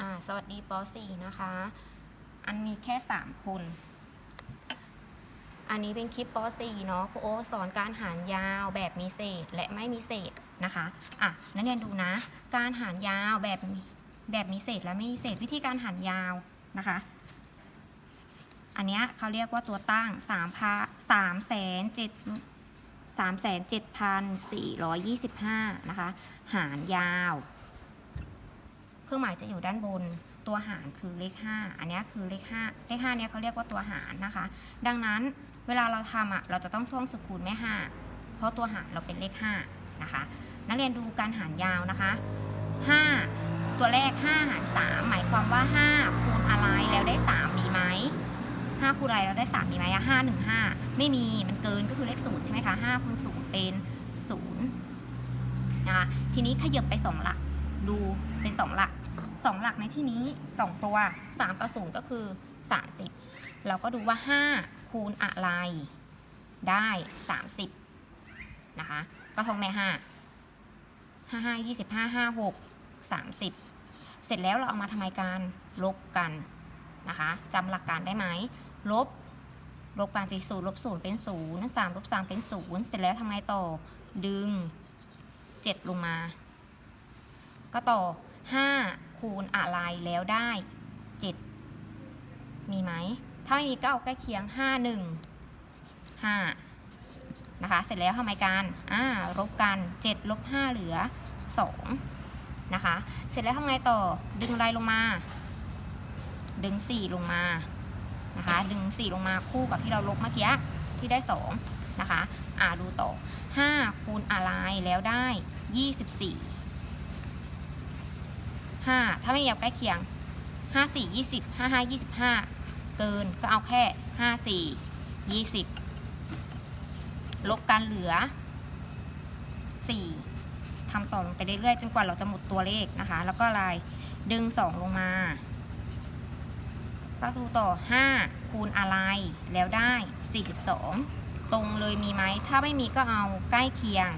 อ่าสวัสดีป .4 นะคะ อันมีแค่ 3 คน อันนี้เป็นคลิปป .4 เนาะครูโอสอนการหารยาวแบบมีเศษและไม่มีเศษนะคะอะนักเรียนดูนะ การหารยาวแบบแบบมีเศษและไม่มีเศษวิธีการหารยาวนะคะ อันเนี้ยเขาเรียกว่าตัวตั้ง3พัสามแสนเจ็ดสามแสนเจ็ดพันสี่ร้อยยี่สิบห้านะคะ หารยาว รื่องหมายจะอยู่ด้านบน ตัวหารคือเลข 5 อันนี้คือเลข 5 เลข5เนี้ยเขาเรียกว่าตัวหารนะคะ ดังนั้นเวลาเราทำอะเราจะต้องท่องสกุลแม่ 5 เพราะตัวหารเราเป็นเลข 5 นะคะ นักเรียนดูการหารยาวนะคะ 5 ตัวแรก 5 หาร 3 หมายความว่า 5 คูณอะไรแล้วได้ 3 มีไหม5คูณอะไรแล้วได้ 3 มีไหมอะ5 1 5 ไม่มีมันเกินก็คือเลขศูนย์ใช่ไหมคะ5คูณ0เป็น0นะคะทีนี้ขยับไป 2 หลัก ดูเป็น 2 หลัก 2 หลักในที่นี้ 2 ตัว 3 กับ 0 ก็คือ 30 เราก็ดูว่า 5 คูณอะไร ได้ 30 นะคะ ก็ท่องแม่ 5 5 5 25 5 6 30 เสร็จแล้วเราเอามาทำไมการลบกันนะคะจำหลักการได้ไหมลบลบกันสิศูนย์ลบศูนย์เป็นศูนย์สามลบสามเป็นศูนย์เสร็จแล้วทำไงต่อ ดึง7ลงมา ก็ต่อ 5 คูณอะไรแล้วได้ 7 มีไหม ถ้าไม่มีก็เอาใกล้เคียง 5 1 5 นะคะ เสร็จแล้วทำไมกันอ่าลบกัน 7 ลบ 5 เหลือ 2 นะคะ เสร็จแล้วทำไงต่อ ดึงอะไรลงมา ดึง 4 ลงมา นะคะ ดึง 4 ลงมาคู่กับที่เราลบเมื่อกี้ที่ได้ 2 นะคะ อ่าดูต่อ 5 คูณอะไรแล้วได้ 24 ห้าถ้าไม่มีแบบใกล้เคียงห้าสี่ยี่สิบห้าห้ายี่สิบห้าเกินก็เอาแค่ห้าสี่ยี่สิบลบกันเหลือสี่ทำต่อลงไปเรื่อยๆจนกว่าเราจะหมดตัวเลขนะคะ แล้วก็ลายดึงสองลงมาก็ทูต่อห้าคูณอะไรแล้วได้สี่สิบสองตรงเลยมีไหมถ้าไม่มีก็เอาใกล้เคียง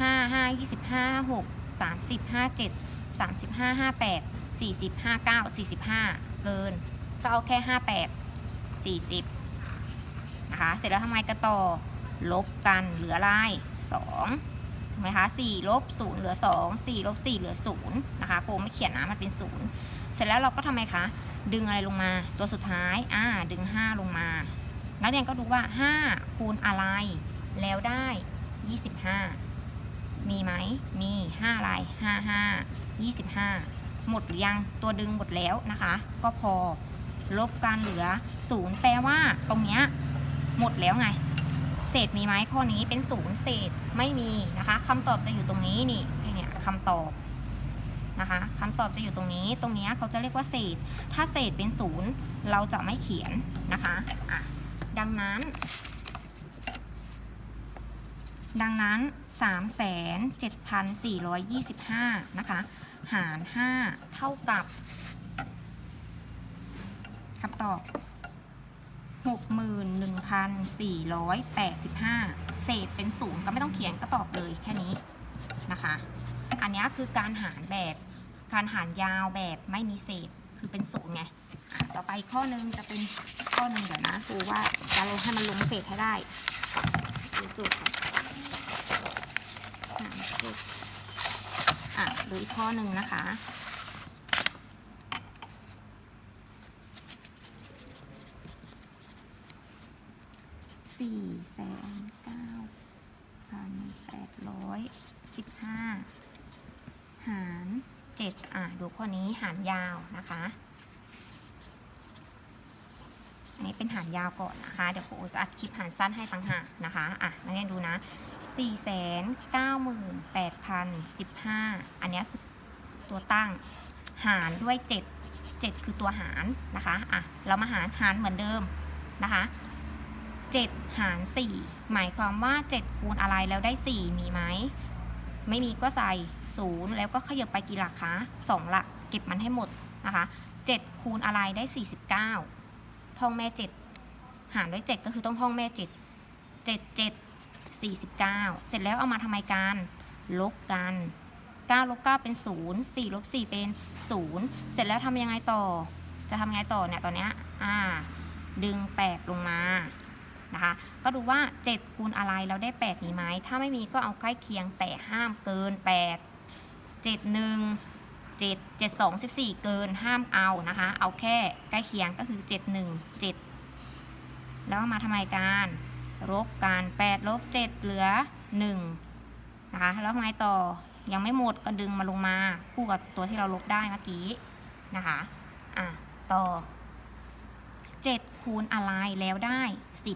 ห้าห้ายี่สิบห้าหกสามสิบห้าเจ็ด 35 58 40 59 45 เกิน ก็เอาแค่ 58 40 นะคะ เสร็จแล้วทำไมกันต่อ ลบกันเหลืออะไร2ถูกไหมคะ4ลบ0เหลือ 2 4ลบ4เหลือ0นะคะโปรไม่เขียนนะมันเป็น 0 เสร็จแล้วเราก็ทำไมคะ ดึงอะไรลงมา ตัวสุดท้าย อ่า ดึง 5 ลงมา นักเรียนก็ดูว่า 5 คูณอะไร แล้วได้ 25 มีไหม มี5อะไร5 5 25 หมดหรือยังตัวดึงหมดแล้วนะคะ ก็พอลบกันเหลือ 0 แปลว่าตรงเนี้ยหมดแล้วไง เศษมีไหมข้อนี้เป็น 0 เศษไม่มีนะคะคำตอบจะอยู่ตรงนี้นี่เนี่ยคำตอบนะคะคำตอบจะอยู่ตรงนี้ ตรงเนี้ยเขาจะเรียกว่าเศษ ถ้าเศษเป็น0เราจะไม่เขียนนะคะอะดังนั้น ดังนั้น 3,7425 นะคะ หาร 5 เท่ากับคำตอบ 61,485 เศษเป็นศูนย์ก็ไม่ต้องเขียนก็ตอบเลยแค่นี้นะคะ อันนี้คือการหารแบบการหารยาวแบบไม่มีเศษคือเป็นศูนย์ไง ต่อไปข้อหนึงจะเป็นข้อหนึ่งเดี๋ยวนะคือว่าจะลงให้มันลงเศษให้ได้ดูโจทย์ก่อนหารเศษ อะดูอีกข้อหนึ่งนะคะ สี่แสนเก้าพันแปดร้อยสิบห้าหารเจ็ดอะ ดูข้อนี้หารยาวนะคะ อันนี้เป็นหารยาวก่อนนะคะ เดี๋ยวครูจะอัดคลิปหารสั้นให้ต่างหากนะคะ อะนักเรียนดูนะ สี่แสนเก้าหมื่นแปดพันสิบห้าอันนี้คือตัวตั้งหารด้วยเจ็ดเจ็ดคือตัวหารนะคะอะเรามาหารหารเหมือนเดิมนะคะ7 หาร 4 หมายความว่า 7 คูณอะไรแล้วได้ 4 มีไหม ไม่มีก็ใส่ 0 แล้วก็ขยับไปกี่หลักคะ 2 หลัก เก็บมันให้หมดนะคะ 7 คูณอะไรได้ 49 ท่องแม่ 7 หารด้วย 7 ก็คือต้องท่องแม่ 7 7 7 49 เสร็จแล้วเอามาทำไมกัน ลบกัน9ลบ9เป็น0 4ลบ4เป็น0 เสร็จแล้วทำยังไงต่อ จะทำยังไงต่อเนี่ยตอนเนี้ยอ่า ดึง 8 ลงมานะคะ ก็ดูว่า 7 คูณอะไรเราได้8มีไหม ถ้าไม่มีก็เอาใกล้เคียงแต่ห้ามเกิน 8 7 1 7 7 2 14 เกินห้ามเอานะคะ เอาแค่ใกล้เคียงก็คือ 7 1 7 แล้วมาทำไมการ ลบกัน8ลบ7เหลือ1นะคะแล้วทำไมต่อยังไม่หมดก็ดึงมาลงมา คู่กับตัวที่เราลบได้เมื่อกี้นะคะอะต่อ 7 คูณอะไรแล้วได้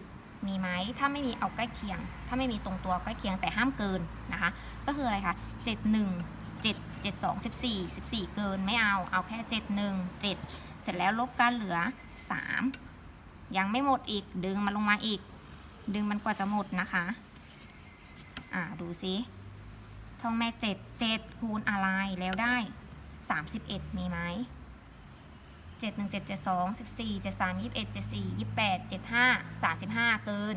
10 มีไหมถ้าไม่มีเอาใกล้เคียง ถ้าไม่มีตรงตัวใกล้เคียงแต่ห้ามเกินนะคะ ก็คืออะไรคะ7 1 7 7 2 14 14 เกินไม่เอาเอาแค่ 7 1 7 เสร็จแล้วลบกันเหลือ 3 ยังไม่หมดอีกดึงมันลงมาอีก ดึงมันกว่าจะหมดนะคะ อ่าดูซิท่องแม่7 7คูณอะไรแล้วได้31มีไหมเจ็ดหนึ่งเจ็ดเจ็ดสองสิบสี่เจ็ดสามยี่สิบเอ็ดเจ็ดสี่ยี่สิบแปดเจ็ดห้าสามสิบห้าเกิน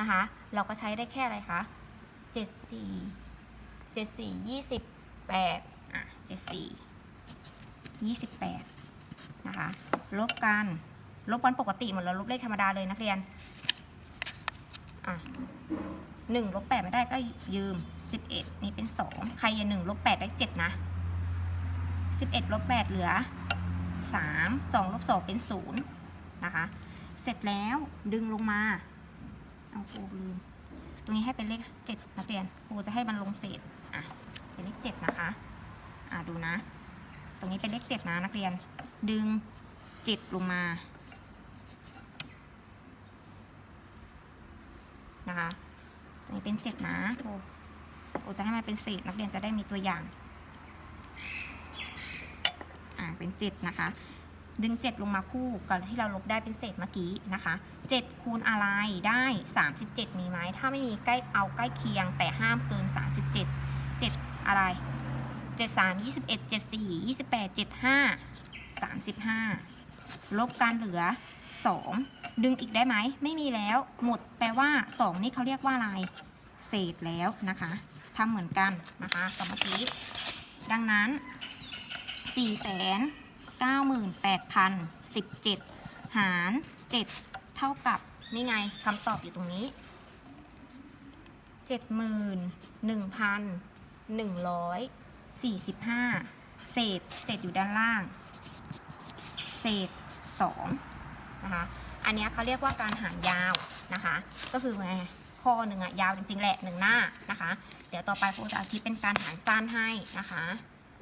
นะคะ เราก็ใช้ได้แค่อะไรคะเจ็ดสี่เจ็ดสี่ยี่สิบแปดอะเจ็ดสี่ยี่สิบแปดนะคะ ลบกัน ลบกันปกติหมดแล้วลบเลขธรรมดาเลยนักเรียน อะหนึ่งลบแปดไม่ได้ก็ยืมสิบเอ็ดนี่เป็นสองใครอย่าหนึ่งลบแปดได้เจ็ดนะสิบเอ็ดลบแปดเหลือ3 2ลบ2เป็น0นะคะ เสร็จแล้วดึงลงมา เอาครูลืม ตรงนี้ให้เป็นเลข7นักเรียนครูจะให้มันลงเศษอะเป็นเลข7นะคะ อะดูนะ ตรงนี้เป็นเลข7นะนักเรียน ดึง7ลงมา นะคะตรงนี้เป็น7นะครูครูจะให้มันเป็นเศษนักเรียนจะได้มีตัวอย่าง อ่าเป็น7นะคะ ดึง7ลงมาคู่กับที่เราลบได้เป็นเศษเมื่อกี้นะคะ7คูณอะไรได้ 37 มีไหมถ้าไม่มีใกล้เอาใกล้เคียง แต่ห้ามเกิน 37 7 อะไร 7 3 21 7 4 28 75 35 ลบการเหลือ 2 ดึงอีกได้ไหม ไม่มีแล้ว หมดแปลว่า 2 นี่เขาเรียกว่าอะไร เศษแล้วนะคะทำเหมือนกันนะคะกับเมื่อกี้ ดังนั้นสี่แสนเก้าหมื่นแปดพันสิบเจ็ดหารเจ็ดเท่ากับ นี่ไงคำตอบอยู่ตรงนี้เจ็ดหมื่นหนึ่งพันหนึ่งร้อยสี่สิบห้าเศษ เศษอยู่ด้านล่าง เศษสองนะคะ อันนี้เขาเรียกว่าการหารยาวนะคะ ก็คือไงข้อหนึ่งอะยาวจริงๆแหละหนึ่งหน้านะคะ เดี๋ยวต่อไปครูจะอธิบเป็นการหารสั้นให้นะคะ